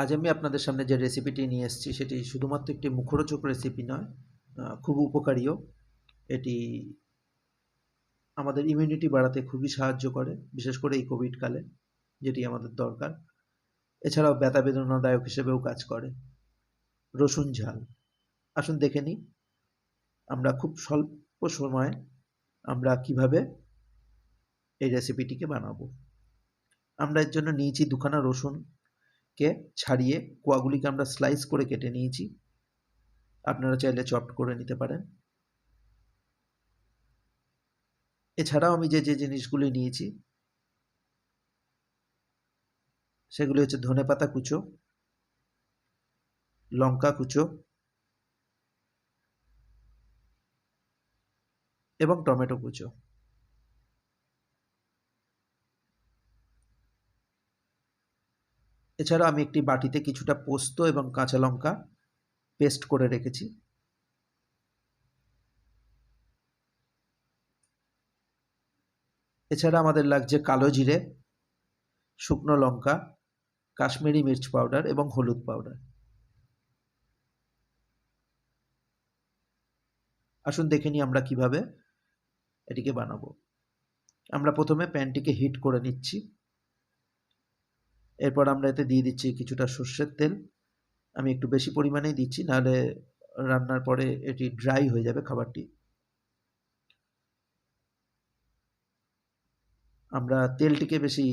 আজ আমি আপনাদের সামনে যে রেসিপিটি নিয়ে এসেছি, সেটি শুধুমাত্র একটি মুখরোচক রেসিপি নয় খুব উপকারীও। এটি আমাদের ইমিউনিটি বাড়াতে খুবই সাহায্য করে, বিশেষ করে এই কোভিড কালে, যেটি আমাদের দরকার। এছাড়াও ব্যথা বেদনাদায়ক হিসেবেও কাজ করে। রসুন ঝাল। আসুন দেখে নিই, আমরা খুব স্বল্প সময়ে আমরা কীভাবে এই রেসিপিটিকে বানাবো। আমরা এর জন্য নিয়েছি দুখানা রসুনকে ছাড়িয়ে কোয়াগুলিকে আমরা স্লাইস করে কেটে নিয়েছি। আপনারা চাইলে চপড করে নিতে পারেন। এছাড়াও আমি যে যে জিনিসগুলি নিয়েছি, সেগুলি হচ্ছে ধনেপাতা কুচো, লঙ্কা কুচো এবং টমেটো কুচো। এছাড়া আমি একটি বাটিতে কিছুটা পোস্ত এবং কাঁচা লঙ্কা পেস্ট করে রেখেছি। এছাড়া আমাদের লাগছে কালো জিরে, শুকনো লঙ্কা, কাশ্মীরি মির্চ পাউডার এবং হলুদ পাউডার। আসুন দেখে নিই আমরা কীভাবে এটিকে বানাবো। আমরা প্রথমে প্যানটিকে হিট করে নিচ্ছি। এরপর আমরা এতে দিয়ে দিচ্ছি কিছুটা সর্ষের তেল। আমি একটু বেশি পরিমাণেই দিচ্ছি, নাহলে রান্নার পরে এটি ড্রাই হয়ে যাবে খাবারটি। আমরা তেলটিকে বেশি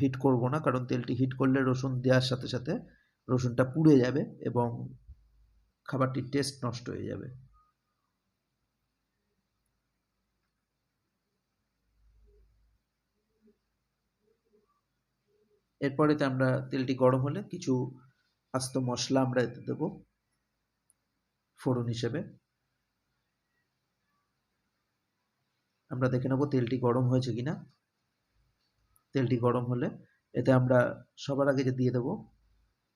হিট করব না, কারণ তেলটি হিট করলে রসুন দেওয়ার সাথে সাথে রসুনটা পুড়ে যাবে এবং খাবারটির টেস্ট নষ্ট হয়ে যাবে। এরপরেতে আমরা তেলটি গরম হলে কিছু আস্ত মশলা আমরা এতে দেবো ফোড়ন হিসেবে। আমরা দেখে নেব তেলটি গরম হয়েছে কিনা। তেলটি গরম হলে এতে আমরা সবার আগে যে দিয়ে দেবো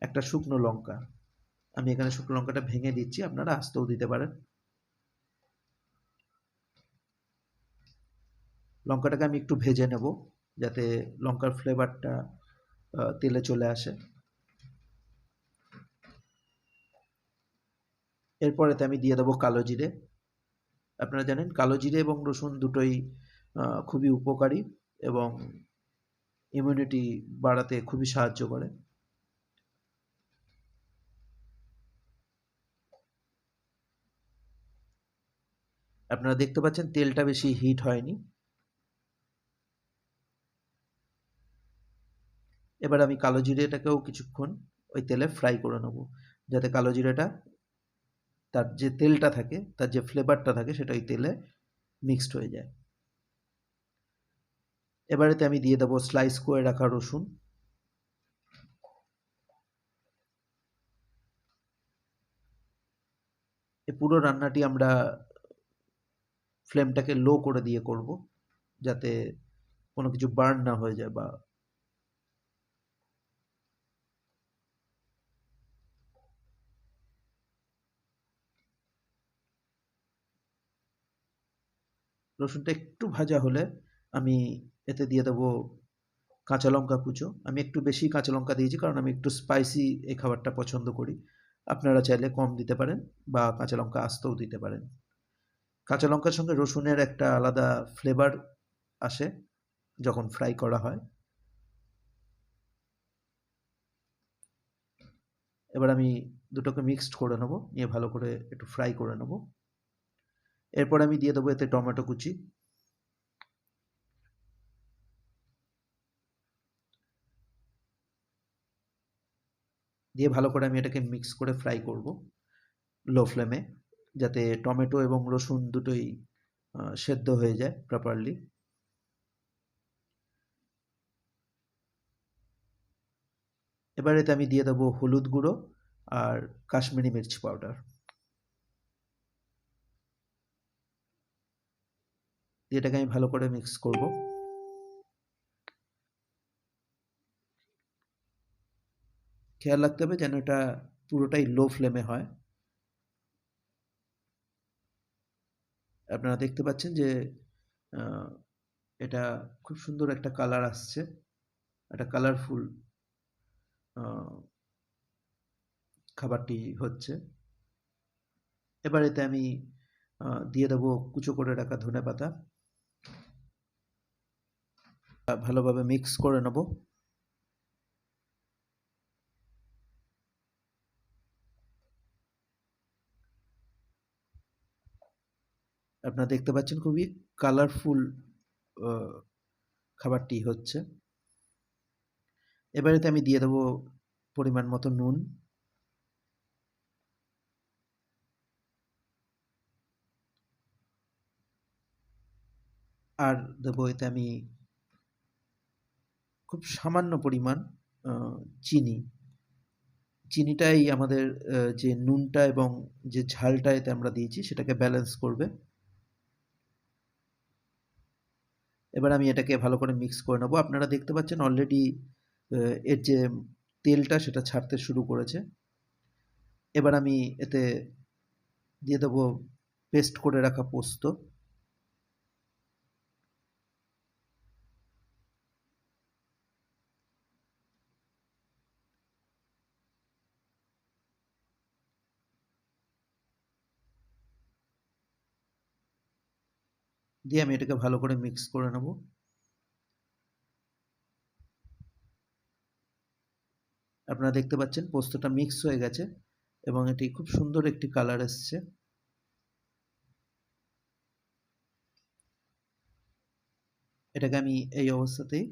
একটা শুকনো লঙ্কা। আমি এখানে শুকনো লঙ্কাটা ভেঙে দিচ্ছি, আপনারা আস্তেও দিতে পারেন। লঙ্কাটাকে আমি একটু ভেজে নেব, যাতে লঙ্কার ফ্লেভারটা তেলে চলে আসে। এরপরেতে আমি দিয়ে দেবো কালো জিরে। আপনারা জানেন, কালো জিরে এবং রসুন দুটোই খুবই উপকারী এবং ইমিউনিটি বাড়াতে খুবই সাহায্য করে। আপনারা দেখতে পাচ্ছেন তেলটা বেশি হিট হয়নি। এবার আমি কালো জিরেটাকেও কিছুক্ষণ ওই তেলে ফ্রাই করে নেব। যাতে কালো জিরেটা তার যে তেলটা থাকে, তার যে ফ্লেভারটা থাকে, সেটা ওই তেলে মিক্সড হয়ে যায়। এবারেতে আমি দিয়ে দেবো স্লাইস করে রাখা রসুন। পুরো রান্নাটি আমরা ফ্লেমটাকে লো করে দিয়ে করব, যাতে কোনো কিছু বার্ন না হয়ে যায় বা রসুনটা একটু ভাজা হলে আমি এতে দিয়ে দেবো কাঁচা লঙ্কা কুচো। আমি একটু বেশি কাঁচা লঙ্কা দিয়েছি কারণ আমি একটু স্পাইসি এই খাবারটা পছন্দ করি। আপনারা চাইলে কম দিতে পারেন বা কাঁচা লঙ্কা আস্তেও দিতে পারেন। কাঁচা লঙ্কার সঙ্গে রসুনের একটা আলাদা ফ্লেভার আসে যখন ফ্রাই করা হয়। এবার আমি দুটোকে মিক্সড করে নেব, নিয়ে ভালো করে একটু ফ্রাই করে নেব। এরপর আমি দিয়ে দেবো এতে টমেটো কুচি। দিয়ে ভালো করে আমি এটাকে মিক্স করে ফ্রাই করব লো ফ্লেমে যাতে টমেটো এবং রসুন দুটোই সেদ্ধ হয়ে যায় প্রপারলি এবার এতে আমি দিয়ে দেবো হলুদ গুঁড়ো আর কাশ্মীরি মির্চ পাউডার এটাকে আমি ভালো করে মিক্স করব। খেয়াল রাখতে হবে যেন এটা পুরোটাই লো ফ্লেমে হয়। আপনারা দেখতে পাচ্ছেন যে এটা খুব সুন্দর একটা কালার আসছে, একটা কালারফুল খাবারটি হচ্ছে। এবার এতে আমি দিয়ে দেবো কুচো করে রাখা ধনে পাতা ভালোভাবে মিক্স করে নেব। আপনারা দেখতে পাচ্ছেন খুবই কালারফুল খাবারটি হচ্ছে। এবারেতে আমি দিয়ে দেবো পরিমাণ মতো নুন। আর দেবো এতে আমি খুব সামান্য পরিমাণ চিনি। চিনিটাই আমাদের যে নুনটা এবং যে ঝালটা এতে আমরা দিয়েছি সেটাকে ব্যালেন্স করবে। এবার আমি এটাকে ভালো করে মিক্স করে নেব। আপনারা দেখতে পাচ্ছেন অলরেডি এর যে তেলটা সেটা ছাড়তে শুরু করেছে। এবার আমি এতে দিয়ে দেবো পেস্ট করে রাখা পোস্ত। দিয়ে আমি এটাকে ভালো করে মিক্স করে নেব। আপনারা দেখতে পাচ্ছেন পোস্তটা মিক্স হয়ে গেছে এবং এটি খুব সুন্দর একটি কালার এসছে। এটাকে আমি এই অবস্থাতেই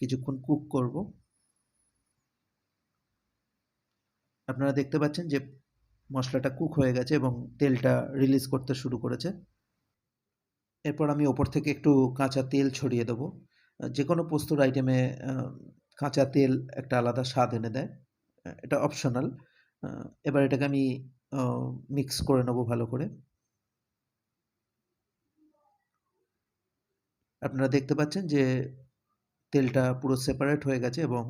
কিছুক্ষণ কুক করব। আপনারা দেখতে পাচ্ছেন যে মশলাটা কুক হয়ে গেছে এবং তেলটা রিলিজ করতে শুরু করেছে। এরপর আমি ওপর থেকে একটু কাঁচা তেল ছড়িয়ে দেবো। যে কোনো পোস্তর আইটেমে কাঁচা তেল একটা আলাদা স্বাদ এনে দেয়। এটা অপশনাল এবার এটাকে আমি মিক্স করে নেব ভালো করে। আপনারা দেখতে পাচ্ছেন যে, তেলটা পুরো সেপারেট হয়ে গেছে এবং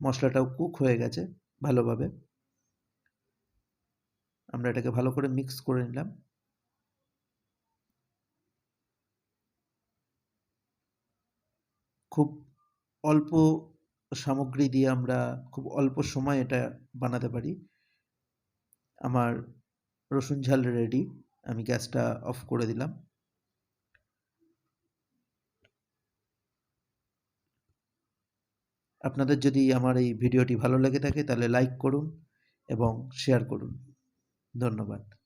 মশলাটাও কুক হয়ে গেছে ভালোভাবে। আমরা এটাকে ভালো করে মিক্স করে নিলাম। খুব অল্প সামগ্রী দিয়ে আমরা খুব অল্প সময় এটা বানাতে পারি। আমার রসুন ঝাল রেডি আমি গ্যাসটা অফ করে দিলাম। আপনাদের যদি আমার এই ভিডিওটি ভালো লেগে থাকে তাহলে লাইক করুন এবং শেয়ার করুন। ধন্যবাদ।